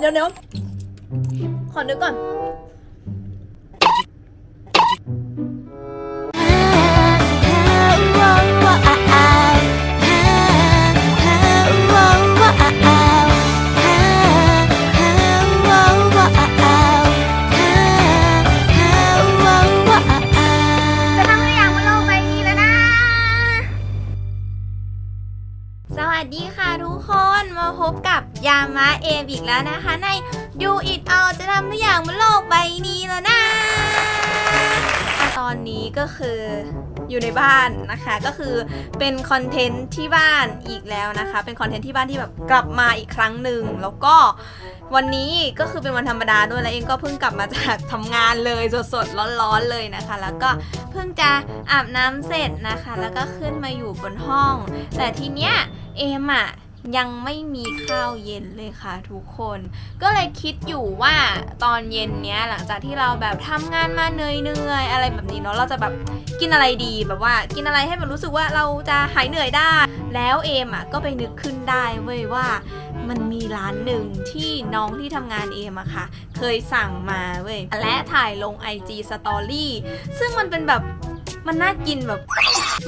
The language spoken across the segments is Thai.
เดี๋ยวเดี๋ยวขอนึกก่อน ยามาเอมอีกแล้วนะคะ ใน Do It All จะทำทุกอย่างบนโลกใบนี้แล้วนะ ตอนนี้ก็คืออยู่ในบ้านนะคะก็คือเป็นคอนเทนต์ที่บ้านอีกแล้วนะคะ เป็นคอนเทนต์ที่บ้านที่แบบกลับมาอีกครั้งหนึ่งแล้วก็วันนี้ก็คือเป็นวันธรรมดาด้วยแล้วเองก็เพิ่งกลับมาจากทำงานเลยสดๆร้อนๆเลยนะคะ แล้วก็เพิ่งจะอาบน้ำเสร็จนะคะ แล้วก็ขึ้นมาอยู่บนห้อง แต่ทีเนี้ยเอมอะ ยังไม่มีข้าวเย็นเลยค่ะทุกคน ก็เลยคิดอยู่ว่าตอนเย็นเนี้ยหลังจากที่เราแบบทำงานมาเหนื่อยๆอะไรแบบนี้เนาะเราจะแบบกินอะไรดีแบบว่า กินอะไรให้มันรู้สึกว่าเราจะหายเหนื่อยได้ แล้วเอมอะก็ไปนึกขึ้นได้เว้ยว่ามันมีร้านหนึ่งที่น้องที่ทำงานเอมอะค่ะ เคยสั่งมาเว้ยและถ่ายลง IG Story ซึ่งมันเป็นแบบ มันน่ากินแบบ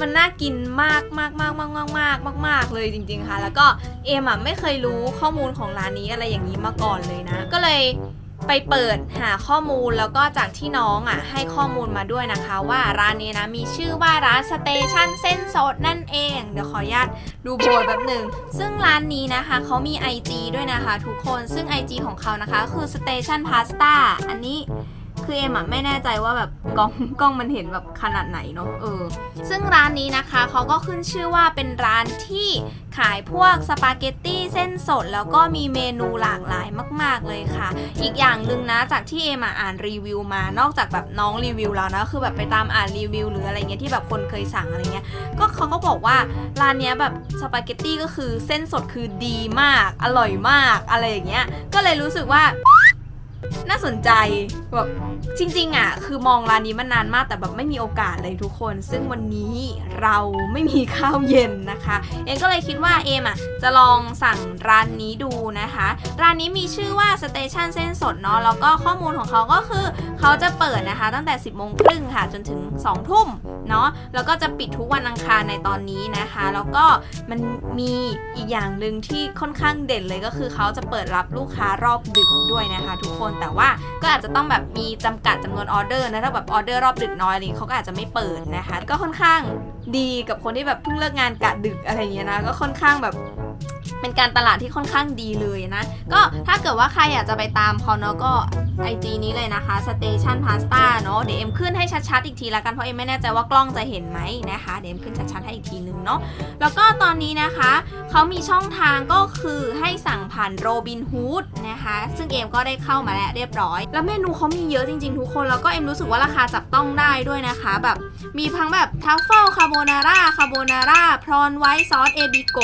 มันน่ากินมากมากมากมากมากมากมากมากเลยจริง ๆค่ะ แล้วก็เอมอะไม่เคยรู้ข้อมูลของร้านนี้อะไรอย่างนี้มาก่อนเลยนะ ก็เลยไปเปิดหาข้อมูลแล้วก็จากที่น้องอะให้ข้อมูลมาด้วยนะคะ ว่าร้านนี้นะมีชื่อว่าร้านสเตชันเส้นสดนั่นเอง เดี๋ยวขออนุญาตดูโบยแบบหนึ่ง ซึ่งร้านนี้นะคะเขามี IG ด้วยนะคะ ทุกคนซึ่ง IG ของเขานะคะ คือ Station Pasta อันนี้ คือเอ็มอะไม่แน่ใจว่าแบบกล้องกล้องมันเห็นแบบขนาดไหนเนาะเออ ซึ่งร้านนี้นะคะเขาก็ขึ้นชื่อว่าเป็นร้านที่ขายพวกสปาเกตตี้เส้นสด แล้วก็มีเมนูหลากหลายมาก ๆเลยค่ะ อีกอย่างหนึ่งนะจากที่เอ็มอะอ่านรีวิวมานอกจากแบบน้องรีวิวแล้วนะคือแบบไปตามอ่านรีวิวหรืออะไรเงี้ยที่แบบคนเคยสั่งอะไรเงี้ยก็เขาก็บอกว่าร้านเนี้ยแบบสปาเกตตี้ก็คือเส้นสดคือดีมาก อร่อยมากอะไรอย่างเงี้ยก็เลยรู้สึกว่าน่าสนใจแบบ จริงๆอะคือมองร้านนี้มานานมากแต่แบบไม่มีโอกาสเลยทุกคน ซึ่งวันนี้เราไม่มีข้าวเย็นนะคะ เอ็มก็เลยคิดว่าเอมอะจะลองสั่งร้านนี้ดูนะคะ ร้านนี้มีชื่อว่าสเตชันเส้นสดเนาะแล้วก็ข้อมูลของเขาก็คือเขาจะเปิดนะคะ ตั้งแต่ 10โมงครึ่งค่ะจนถึง 2 ทุ่มเนาะแล้วก็จะปิดทุกวันอังคารในตอนนี้นะคะ แล้วก็มันมีอีกอย่างหนึ่งที่ค่อนข้างเด่นเลยก็คือเขาจะเปิดรับลูกค้ารอบดึกด้วยนะคะ ทุกคนแต่ว่าก็อาจจะต้องแบบมีจำกัดจำนวนออเดอร์นะถ้าแบบออเดอร์รอบดึกน้อยอะไรอย่างงี้เขาก็อาจจะไม่เปิดนะคะ ก็ค่อนข้างดีกับคนที่แบบเพิ่งเลิกงานกะดึกอะไรเงี้ยนะก็ค่อนข้างแบบ เป็นการตลาดที่ค่อนข้างดีเลยนะ ก็ถ้าเกิดว่าใครอยากจะไปตามเขาเนาะก็ IG นี้เลยนะคะ Station Pasta เนาะเดี๋ยวเอ็มขึ้นให้ชัดๆอีกทีละกันเพราะเอ็มไม่แน่ใจว่ากล้องจะเห็นไหมนะคะ เดี๋ยวเอ็มขึ้นชัดๆให้อีกทีนึงเนาะแล้วก็ตอนนี้นะคะเขามีช่องทางก็คือให้สั่งผ่านโรบินฮูดนะคะซึ่งเอ็มก็ได้เข้ามาแล้วเรียบร้อย แล้วเมนูเขามีเยอะจริงๆทุกคนแล้วก็เอ็มรู้สึกว่าราคาจับต้องได้ด้วยนะคะ แบบมีทั้งแบบทัฟเฟิลคาโบนาร่าคาโบนาร่าพรอนไวท์ซอสเอบิโก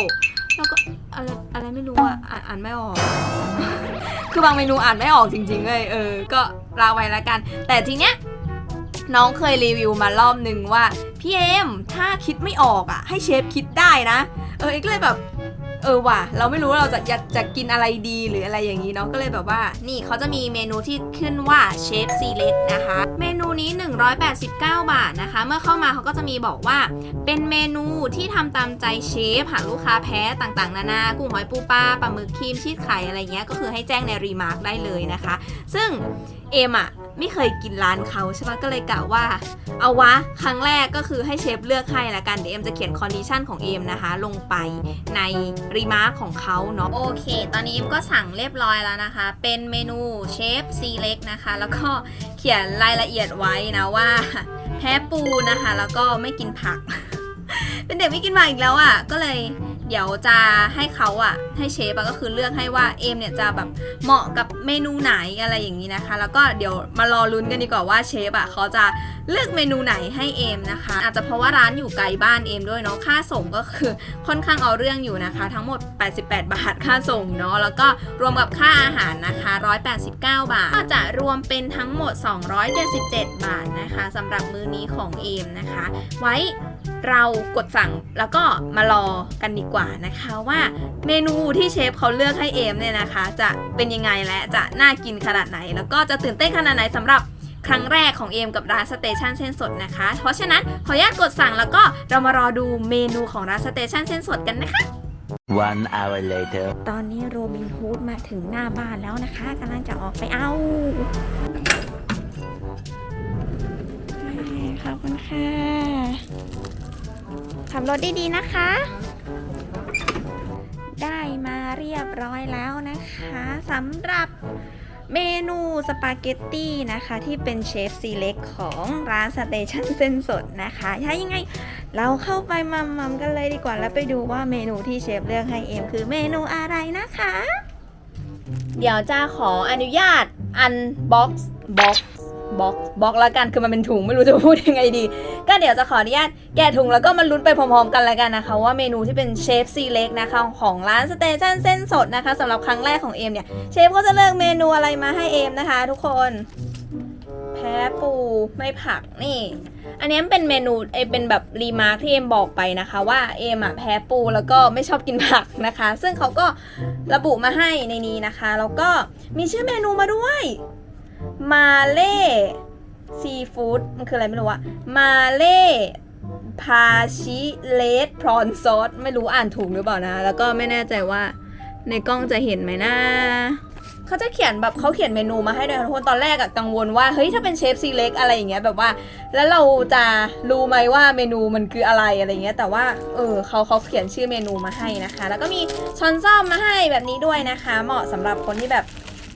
แล้วก็ อะไรอะไรไม่รู้อะอ่านอ่านไม่ออก คือบางเมนูอ่านไม่ออกจริงๆเลยเออ ก็ลาไว้ละกัน แต่ทีเนี้ยน้องเคยรีวิวมารอบนึงว่าพี่เอมถ้าคิดไม่ออกอะ ให้เชฟคิดได้นะ เออเอ็กก็เลยแบบ เออว่ะ เราไม่รู้ว่าเราจะจะจะกินอะไรดีหรืออะไรอย่างนี้เนาะก็เลยแบบว่า นี่เขาจะมีเมนูที่ขึ้นว่าเชฟซีเล็กนะคะ เมนูนี้ 189 บาทนะคะ เมื่อเข้ามาเขาก็จะมีบอกว่า เป็นเมนูที่ทำตามใจเชฟหากลูกค้าแพ้ต่างๆ นานากุ้งหอยปูปลาปลาหมึกครีมชีสไข่อะไรเงี้ยก็คือให้แจ้งในรีมาร์กได้เลยนะคะ ซึ่งเอมอะ ไม่เคยกินร้านเขาใช่ปะก็เลยกะว่า เอาวะ ครั้งแรกก็คือให้เชฟเลือกให้ละกัน เดี๋ยวเอมจะเขียนคอนดิชันของเอ็มนะคะ ลงไปในรีมาร์ของเขาเนาะ โอเค ตอนนี้เอ็มก็สั่งเรียบร้อยแล้วนะคะ เป็นเมนูเชฟซีเล็กนะคะ แล้วก็เขียนรายละเอียดไว้นะว่าแพ้ปูนะคะ แล้วก็ไม่กินผัก เป็นเด็กไม่กินผักอีกแล้วอะ ก็เลย เดี๋ยวจะให้เขาอะให้เชฟอะก็คือเลือกให้ว่าเอมเนี่ยจะแบบเหมาะกับเมนูไหนอะไรอย่างนี้นะคะ แล้วก็เดี๋ยวมารอลุ้นกันดีกว่าว่าเชฟอะเขาจะเลือกเมนูไหนให้เอมนะคะ อาจจะเพราะว่าร้านอยู่ไกลบ้านเอมด้วยเนาะค่าส่งก็คือค่อนข้างเอาเรื่องอยู่นะคะ ทั้งหมด 88 บาทค่าส่งเนาะแล้วก็รวมกับค่าอาหารนะคะ 189 บาท ก็จะรวมเป็นทั้งหมด 277 บาทนะคะสำหรับมื้อนี้ของเอมนะคะ ไว้ เรากดสั่งแล้วก็มารอกันดีกว่านะคะว่าเมนูที่เชฟเขาเลือกให้เอมเนี่ยนะคะ จะเป็นยังไงและจะน่ากินขนาดไหน แล้วก็จะตื่นเต้นขนาดไหนสำหรับครั้งแรกของเอมกับร้านสเตชันเส้นสดนะคะ เพราะฉะนั้นขออนุญาตกดสั่งแล้วก็เรามารอดูเมนูของร้านสเตชันเส้นสดกันนะคะ One hour later. ตอนนี้โรบินฮูดมาถึงหน้าบ้านแล้วนะคะกำลังจะออกไปเอา ขอบคุณค่ะขับรถดีๆนะคะ ได้มาเรียบร้อยแล้วนะคะสำหรับเมนูสปาเกตตี้นะคะที่เป็นเชฟซีเล็กของร้านสเตชันเส้นสดนะคะถ้ายังไงเราเข้าไปมัมมัมกันเลยดีกว่าแล้วไปดูว่าเมนูที่เชฟเลือกให้เอมคือเมนูอะไรนะคะ เดี๋ยวจะขออนุญาตอันบ็อกซ์บ็อกซ์ บ็อกซ์บ็อกละกันคือมันเป็นถุงไม่รู้จะพูดยังไงดี ก็เดี๋ยวจะขออนุญาตแกะถุงแล้วก็มาลุ้นไปพร้อมๆกันแล้วกันนะคะ ว่าเมนูที่เป็นเชฟซีเล็กนะคะของร้านสเตชันเส้นสดนะคะสำหรับครั้งแรกของเอมเนี่ยเชฟก็จะเลือกเมนูอะไรมาให้เอมนะคะ ทุกคน แพ้ปูไม่ผักนี่ อันนี้มันเป็นเมนูเอเป็นแบบรีมาร์คที่เอ็มบอกไปนะคะว่าเอ็มอะแพ้ปูแล้วก็ไม่ชอบกินผักนะคะ ซึ่งเขาก็ระบุมาให้ในนี้นะคะแล้วก็มีชื่อเมนูมาด้วย มาเล่ซีฟู้ดมันคืออะไรไม่รู้อะมาเล่พาชิเลสพรอนซอสไม่รู้อ่านถูกหรือเปล่านะ แล้วก็ไม่แน่ใจว่าในกล้องจะเห็นไหมนะเขาจะเขียนแบบเขาเขียนเมนูมาให้ด้วยทุกคนตอนแรกอะกังวลว่าเฮ้ยถ้าเป็นเชฟซีเล็กอะไรอย่างเงี้ยแบบว่า แล้วเราจะรู้ไหมว่าเมนูมันคืออะไรอะไรเงี้ยแต่ว่าเออเขาเขาเขียนชื่อเมนูมาให้นะคะ แล้วก็มีช้อนซ่อมมาให้แบบนี้ด้วยนะคะ เหมาะสำหรับคนที่แบบ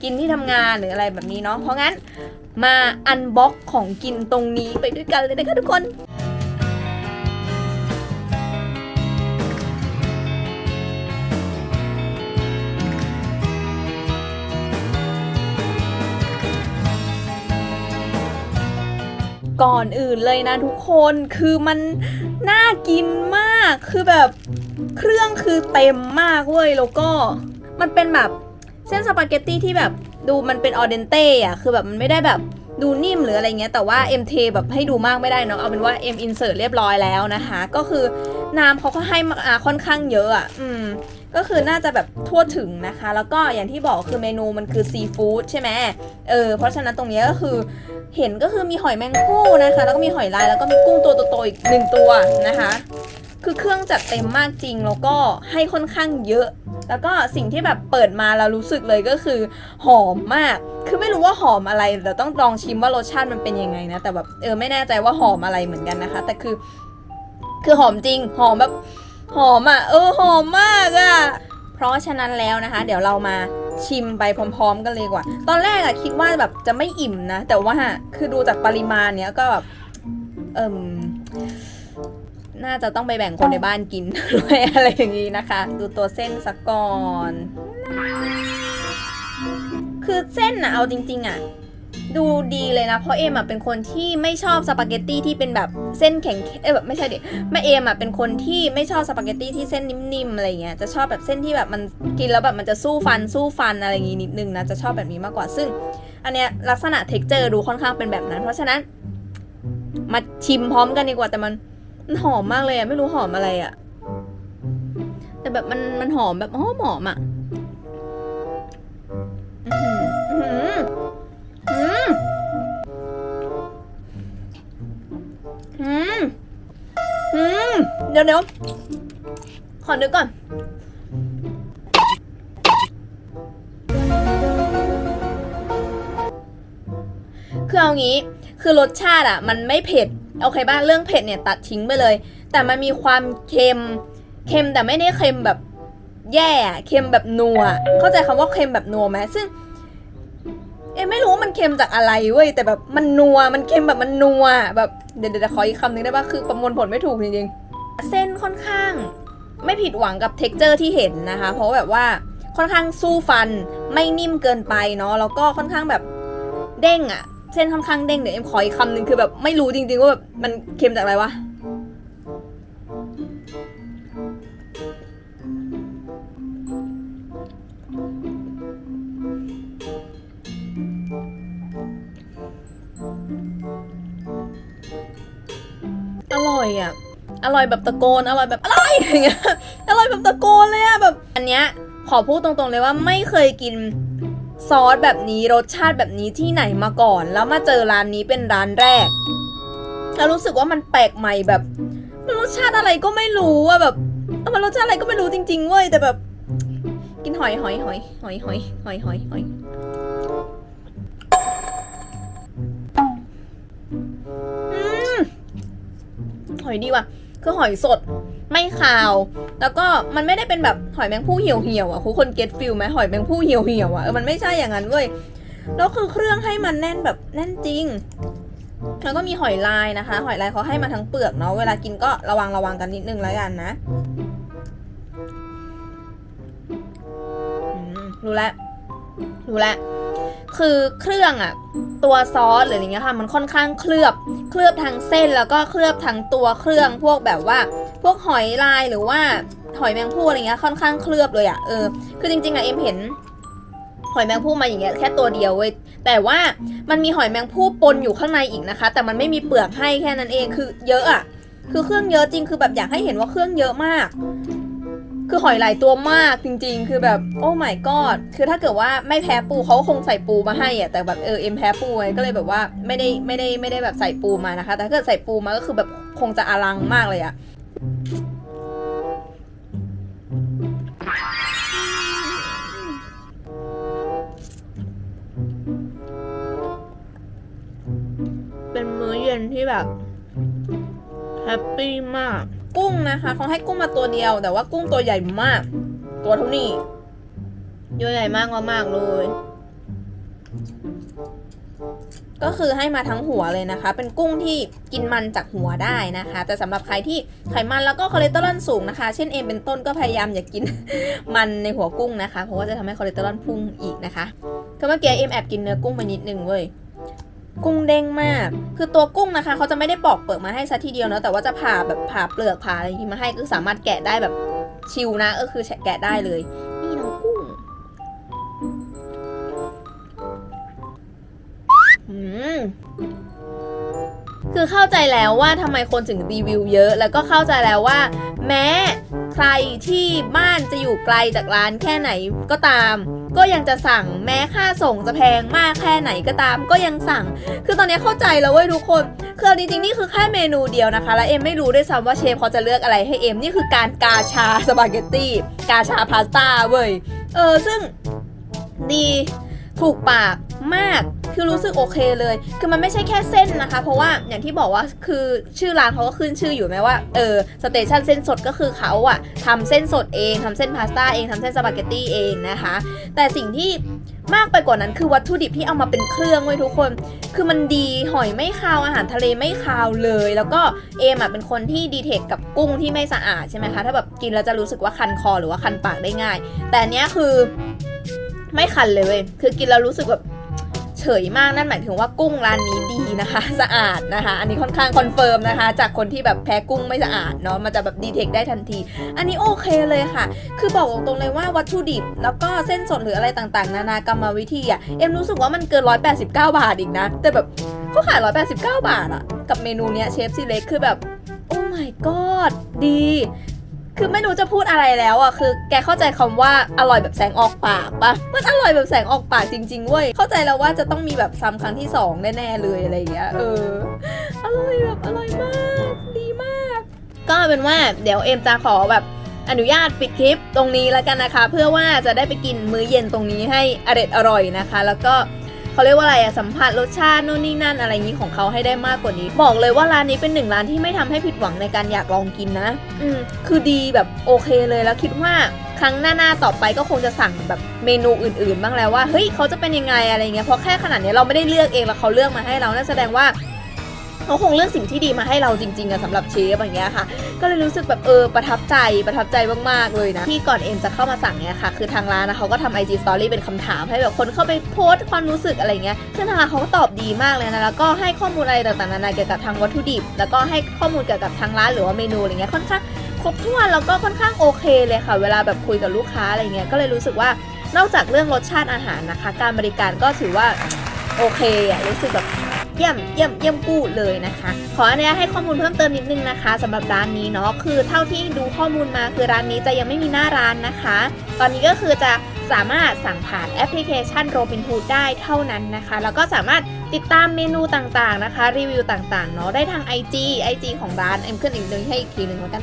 กินที่ทำงานหรืออะไรแบบนี้เนาะเพราะงั้นมาอันบ็อกของกินตรงนี้ไปด้วยกันเลยนะคะทุกคนก่อนอื่นเลยนะทุกคนคือมันน่ากินมากคือแบบเครื่องคือเต็มมากเว้ยแล้วก็มันเป็นแบบ เส้นสปาเกตตี้ที่แบบดูมันเป็นออเดนเต้อะคือแบบมันไม่ได้แบบดูนิ่มหรืออะไรเงี้ยแต่ว่าเอ็มเทแบบให้ดูมากไม่ได้เนาะเอาเป็นว่าเอ็มอินเสิร์ตเรียบร้อยแล้วนะคะ ก็คือน้ำเขาก็ให้มาค่อนข้างเยอะอะอืมก็คือน่าจะแบบทั่วถึงนะคะ แล้วก็อย่างที่บอกคือเมนูมันคือซีฟู้ดใช่ไหมเออเพราะฉะนั้นตรงนี้ก็คือเห็นก็คือมีหอยแมงผู้นะคะ แล้วก็มีหอยลายแล้วก็มีกุ้งตัวโตๆอีกหนึ่งตัวนะคะ คือเครื่องจัดเต็มมากจริงแล้วก็ให้ค่อนข้างเยอะ แล้วก็สิ่งที่แบบเปิดมาแล้วรู้สึกเลยก็คือ หอมมาก คือไม่รู้ว่าหอมอะไรแต่ต้องลองชิมว่ารสชาติมันเป็นยังไงนะ แต่แบบเออไม่แน่ใจว่าหอมอะไรเหมือนกันนะคะ แต่คือ คือหอมจริง หอมแบบหอมอะ เออหอมมากอะ เพราะฉะนั้นแล้วนะคะ เดี๋ยวเรามาชิมไปพร้อม ๆ กันเลยกว่า ตอนแรกอะคิดว่าแบบจะไม่อิ่มนะ แต่ว่าคือดูจากปริมาณเนี้ยก็แบบเอิม น่าจะต้องไปแบ่งคนในบ้านกินด้วยอะไรอย่างนี้นะคะ ดูตัวเส้นสักก่อน คือเส้นอะเอาจริง ๆอะดูดีเลยนะ เพราะเอมอะเป็นคนที่ไม่ชอบสปาเกตตี้ที่เป็นแบบเส้นแข็งเอ้แบบไม่ใช่ดิแม่เอมอะเป็นคนที่ไม่ชอบสปาเกตตี้ที่เส้นนิ่มๆอะไรเงี้ยจะชอบแบบเส้นที่แบบมันกินแล้วแบบมันจะสู้ฟันสู้ฟันอะไรอย่างงี้นิดนึงนะจะชอบแบบนี้มากกว่าซึ่ง อันเนี้ยลักษณะเท็กเจอร์ดูค่อนข้างเป็นแบบนั้น เพราะฉะนั้น มาชิมพร้อมกันดีกว่าแต่มัน มันหอมมากเลยอะไม่รู้หอมอะไรอะแต่แบบมันมันหอมแบบหอมหอมอะอื้อหืออื้อหืออืมอืมเดี๋ยวเดี๋ยวขอนึกก่อนคือเอางี้ คือรสชาติอะ มันไม่เผ็ด โอเคบ้างเรื่องเผ็ดเนี่ยตัดทิ้งไปเลย แต่มันมีความเค็มเค็มแต่ไม่ได้เค็มแบบแย่เค็มแบบนัว เข้าใจคำว่าเค็มแบบนัวไหมซึ่ง เอ๊ไม่รู้ว่ามันเค็มจากอะไรเว้ยแต่แบบมันนัวมันเค็มแบบมันนัวแบบเดี๋ยวเดี๋ยวขออีกคำหนึงได้ปะคือประมวลผลไม่ถูกจริงๆเส้นค่อนข้างไม่ผิดหวังกับเท็กเจอร์ที่เห็นนะคะ เพราะแบบว่าค่อนข้างสู้ฟันไม่นิ่มเกินไปเนาะแล้วก็ค่อนข้างแบบเด้งอะ เส้นค่อนข้างเด้งเดี๋ยวเอ็มขออีกคำหนึ่งคือแบบไม่รู้จริงๆว่าแบบมันเค็มจากอะไรวะอร่อยอะ อร่อยแบบตะโกน อร่อยแบบอร่อยอย่างเงี้ย อร่อยแบบตะโกนเลยอะแบบ อันเนี้ยขอพูดตรงๆเลยว่าไม่เคยกิน ซอสแบบนี้รสชาติแบบนี้ที่ไหนมาก่อน แล้วมาเจอร้านนี้เป็นร้านแรก แล้วรู้สึกว่ามันแปลกใหม่แบบมันรสชาติอะไรก็ไม่รู้อะแบบมันรสชาติอะไรก็ไม่รู้จริงๆเว้ยแต่แบบ กินหอยหอยหอยหอยหอยหอยหอยหอยหอยดีว่ะ คือหอยสดไม่คาว แล้วก็มันไม่ได้เป็นแบบหอยแมงผู้เหี่ยวเหี่ยวอะคุณคนเก็ตฟิลไหมหอยแมงผู้เหี่ยวเหี่ยวอะเออมันไม่ใช่อย่างนั้นเว้ยแล้วคือเครื่องให้มันแน่นแบบแน่นจริง แล้วก็มีหอยลายนะคะ หอยลายเขาให้มาทั้งเปลือกเนาะเวลากินก็ระวังระวังกันนิดนึงแล้วกันนะรู้แล้วรู้แล้ว คือเครื่องอะตัวซอสหรืออะไรเงี้ยค่ะมันค่อนข้างเคลือบเคลือบทั้งเส้นแล้วก็เคลือบทั้งตัวเครื่องพวกแบบว่า พวกหอยลายหรือว่าหอยแมงผู้อะไรเงี้ยค่อนข้างเคลือบเลยอะเออคือจริงๆอะเอ็มเห็นหอยแมงผู้มาอย่างเงี้ยแค่ตัวเดียวเว้ยแต่ว่ามันมีหอยแมงผู้ปนอยู่ข้างในอีกนะคะ แต่มันไม่มีเปลือกให้แค่นั้นเองคือเยอะอะคือเครื่องเยอะจริงคือแบบอยากให้เห็นว่าเครื่องเยอะมาก คือหอยหลายตัวมากจริงๆ คือแบบโอ้ my god คือถ้าเกิดว่าไม่แพ้ปูเขาคงใส่ปูมาให้อะแต่แบบเออเอ็มแพ้ปูไงก็เลยแบบว่าไม่ได้ไม่ได้ไม่ได้แบบใส่ปูมานะคะ แต่ถ้าเกิดใส่ปูมาก็คือแบบคงจะอลังมากเลยอะเป็นมื้อเย็นที่แบบแฮปปี้มาก กุ้งนะคะเขาให้กุ้งมาตัวเดียว แต่ว่ากุ้งตัวใหญ่มาก ตัวเท่านี้ตัวใหญ่มากมากๆเลย ก็คือให้มาทั้งหัวเลยนะคะ เป็นกุ้งที่กินมันจากหัวได้นะคะ แต่สำหรับใครที่ไขมันแล้วก็คอเลสเตอรอลสูงนะคะ เช่นเอมเป็นต้นก็พยายามอย่ากกินมันในหัวกุ้งนะคะ เพราะว่าจะทำให้คอเลสเตอรอลพุ่งอีกนะคะคือเมื่อกี้เอมแอบกินเนื้อกุ้งไปนิดนึงเว้ย กุ้งเด้งมาก คือตัวกุ้งนะคะเขาจะไม่ได้ปอกเปลือกมาให้ซะทีเดียวเนาะแต่ว่าจะผ่าแบบผ่าเปลือกผ่าอะไรที่มาให้ก็สามารถแกะได้แบบชิวนะก็คือแกะได้เลย นี่น้องกุ้งอืมคือเข้าใจแล้วว่าทำไมคนถึงรีวิวเยอะ แล้วก็เข้าใจแล้วว่า แม้ใครที่บ้านจะอยู่ไกลจากร้านแค่ไหนก็ตาม ก็ยังจะสั่งแม้ค่าส่งจะแพงมากแค่ไหนก็ตาม ก็ยังสั่ง คือตอนนี้เข้าใจแล้วเว้ยทุกคนคือเอาจริงๆนี่คือแค่เมนูเดียวนะคะ และเอ็มไม่รู้ด้วยซ้ำว่าเชฟเขาจะเลือกอะไรให้เอ็มนี่คือการกาชาสปาเกตตี้กาชาพาสต้าเว้ยเออซึ่งดีถูกปาก มาก คือรู้สึกโอเคเลย คือมันไม่ใช่แค่เส้นนะคะ เพราะว่าอย่างที่บอกว่าคือชื่อร้านเขาก็ขึ้นชื่ออยู่ไหมว่าเออสเตชันเส้นสดก็คือเขาอะทำเส้นสดเองทำเส้นพาสต้าเองทำเส้นสปาเกตตี้เองนะคะ แต่สิ่งที่มากไปกว่านั้นคือวัตถุดิบที่เอามาเป็นเครื่องไว้ยทุกคน คือมันดีหอยไม่คาวอาหารทะเลไม่คาวเลย แล้วก็เอมอะเป็นคนที่ดีเทคกับกุ้งที่ไม่สะอาดใช่ไหมคะ ถ้าแบบกินแล้วจะรู้สึกว่าคันคอหรือว่าคันปากได้ง่าย แต่อันเนี้ยคือไม่คันเลยเว้ยคือกินแล้วรู้สึกแบบเฉยมากนั่นหมายถึงว่ากุ้งร้านนี้ดีนะคะ สะอาดนะคะ อันนี้ค่อนข้างคอนเฟิร์มนะคะ จากคนที่แบบแพ้กุ้งไม่สะอาดเนาะมันจะแบบดีเทคได้ทันที อันนี้โอเคเลยค่ะ คือบอกตรงๆเลยว่าวัตถุดิบ แล้วก็เส้นสดหรืออะไรต่างๆ นานากรรมวิธีอะเอ็มรู้สึกว่ามันเกิน 189 บาทอีกนะ แต่แบบเขาขาย 189 บาทอะกับเมนูเนี้ยเชฟซีเล็กคือแบบ โอ้ my god ดี คือไม่รู้จะพูดอะไรแล้วอะคือ แกเข้าใจคำว่าอร่อยแบบแสงออกปากปะมันอร่อยแบบแสงออกปากจริงๆเว้ยเข้าใจแล้วว่าจะต้องมีแบบซ้ำครั้งที่สองแน่ๆเลยอะไรอย่างเงี้ยเอออร่อยแบบอร่อยมากดีมาก ก็เป็นว่าเดี๋ยวเอ็มจะขอแบบอนุญาตปิดคลิปตรงนี้แล้วกันนะคะ เพื่อว่าจะได้ไปกินมื้อเย็นตรงนี้ให้อร่อยอร่อยนะคะ แล้วก็ เขาเรียกว่าอะไรอะสัมผัสรสชาตินู่นนี่นั่นอะไรอย่างนี้ของเขาให้ได้มากกว่านี้ บอกเลยว่าร้านนี้เป็นหนึ่งร้านที่ไม่ทำให้ผิดหวังในการอยากลองกินนะอืมคือดีแบบโอเคเลยแล้วคิดว่าครั้งหน้าๆต่อไปก็คงจะสั่งแบบเมนูอื่นๆ บ้างแล้วว่าเฮ้ยเขาจะเป็นยังไงอะไรเงี้ยเพราะแค่ขนาดนี้เราไม่ได้เลือกเองแล้วเขาเลือกมาให้เรานั่นแสดงว่า เขาคงเลือกสิ่งที่ดีมาให้เราจริงๆอะสำหรับเชฟอย่างเงี้ยค่ะ ก็เลยรู้สึกแบบเออประทับใจประทับใจมากๆเลยนะ ที่ก่อนเอ็มจะเข้ามาสั่งเนี่ยค่ะ คือทางร้านนะเขาก็ทำ IG Story เป็นคำถามให้แบบคนเข้าไปโพสต์ความรู้สึกอะไรเงี้ยซึ่งทางร้านเขาก็ตอบดีมากเลยนะแล้วก็ให้ข้อมูลอะไรต่างๆนานาเกี่ยวกับทางวัตถุดิบ แล้วก็ให้ข้อมูลเกี่ยวกับทางร้านหรือว่าเมนูอะไรเงี้ยค่อนข้างครบถ้วนแล้วก็ค่อนข้างโอเคเลยค่ะ เวลาแบบคุยกับลูกค้าอะไรเงี้ยก็เลยรู้สึกว่านอกจากเรื่องรสชาติอาหารนะคะ การบริการก็ถือว่าโอเคอะรู้สึกแบบ เยี่ยมเยี่ยมเยี่ยมกู้เลยนะคะ ขออนุญาตให้ข้อมูลเพิ่มเติมนิดนึงนะคะสำหรับร้านนี้เนาะคือเท่าที่ดูข้อมูลมาคือร้านนี้จะยังไม่มีหน้าร้านนะคะ ตอนนี้ก็คือจะสามารถสั่งผ่านแอปพลิเคชัน Robinhood ได้เท่านั้นนะคะ แล้วก็สามารถติดตามเมนูต่างๆนะคะ รีวิวต่างๆเนาะได้ทาง IG IG ของร้านเอ็มขึ้นอีกนึงให้อีกทีหนึ่งแล้วกัน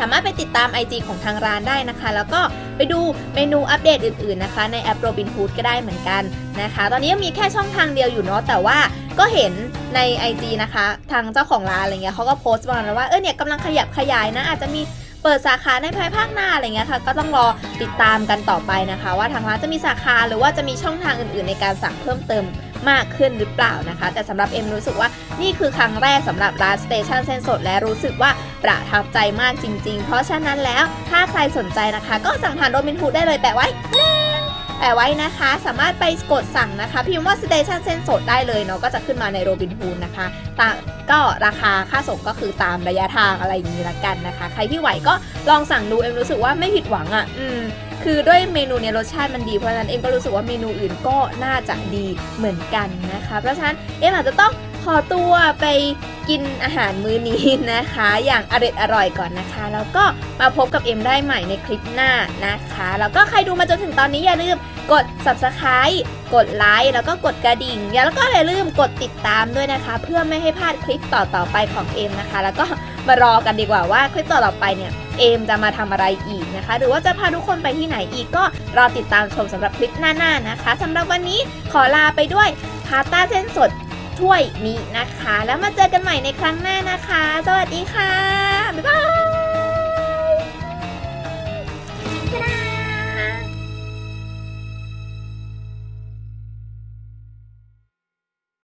สามารถไปติดตาม IG ของทางร้านได้นะคะ แล้วก็ไปดูเมนูอัปเดตอื่นๆนะคะ ในแอป Robinhood ก็ได้เหมือนกันนะคะ ตอนนี้ยังมีแค่ช่องทางเดียวอยู่เนาะแต่ว่าก็เห็นใน IG นะคะ ทางเจ้าของร้านอะไรเงี้ยเขาก็โพสต์มาแล้วว่าเออเนี่ยกำลังขยับขยายนะอาจจะมีเปิดสาขาในภายภาคหน้าอะไรเงี้ยค่ะ ก็ต้องรอติดตามกันต่อไปนะคะ ว่าทางร้านจะมีสาขาหรือว่าจะมีช่องทางอื่น ๆ ในการสั่งเพิ่มเติม มากขึ้นหรือเปล่านะคะ แต่สำหรับเอ็มรู้สึกว่านี่คือครั้งแรกสำหรับร้านสเตชันเส้นสดและรู้สึกว่าประทับใจมากจริง ๆ เพราะฉะนั้นแล้วถ้าใครสนใจนะคะ ก็สั่งผ่านโรบินฮูดได้เลยแปะไว้แปะไว้นะคะ สามารถไปกดสั่งนะคะพิมพ์ว่าสเตชันเส้นสดได้เลยเนาะก็จะขึ้นมาในโรบินฮูดนะคะตามก็ราคาค่าส่งก็คือตามระยะทางอะไรอย่างนี้ละกันนะคะ ใครที่ไหวก็ลองสั่งดูเอ็มรู้สึกว่าไม่ผิดหวังอะ่ะ อืม คือด้วยเมนูเนี่ยรสชาติมันดีเพราะฉะนั้นเอ็มก็รู้สึกว่าเมนูอื่นก็น่าจะดีเหมือนกันนะคะ เพราะฉะนั้นเอ็มอาจจะต้องขอตัวไปกินอาหารมื้อนี้นะคะ อย่างอร่อยอร่อยก่อนนะคะ แล้วก็มาพบกับเอ็มได้ใหม่ในคลิปหน้านะคะ แล้วก็ใครดูมาจนถึงตอนนี้อย่าลืมกด subscribe กดไลค์แล้วก็กดกระดิ่งแล้วก็อย่าลืมกดติดตามด้วยนะคะ เพื่อไม่ให้พลาดคลิปต่อๆไปของเอ็มนะคะ แล้วก็มารอกันดีกว่าว่าคลิปต่อๆไปเนี่ย เอมจะมาทำอะไรอีกนะคะ หรือว่าจะพาทุกคนไปที่ไหนอีกก็รอติดตามชมสำหรับคลิปหน้าๆนะคะสำหรับวันนี้ขอลาไปด้วยพาสต้าเส้นสดถ้วยนี้นะคะ แล้วมาเจอกันใหม่ในครั้งหน้านะคะ สวัสดีค่ะ บ๊ายบายบ๊ายบาย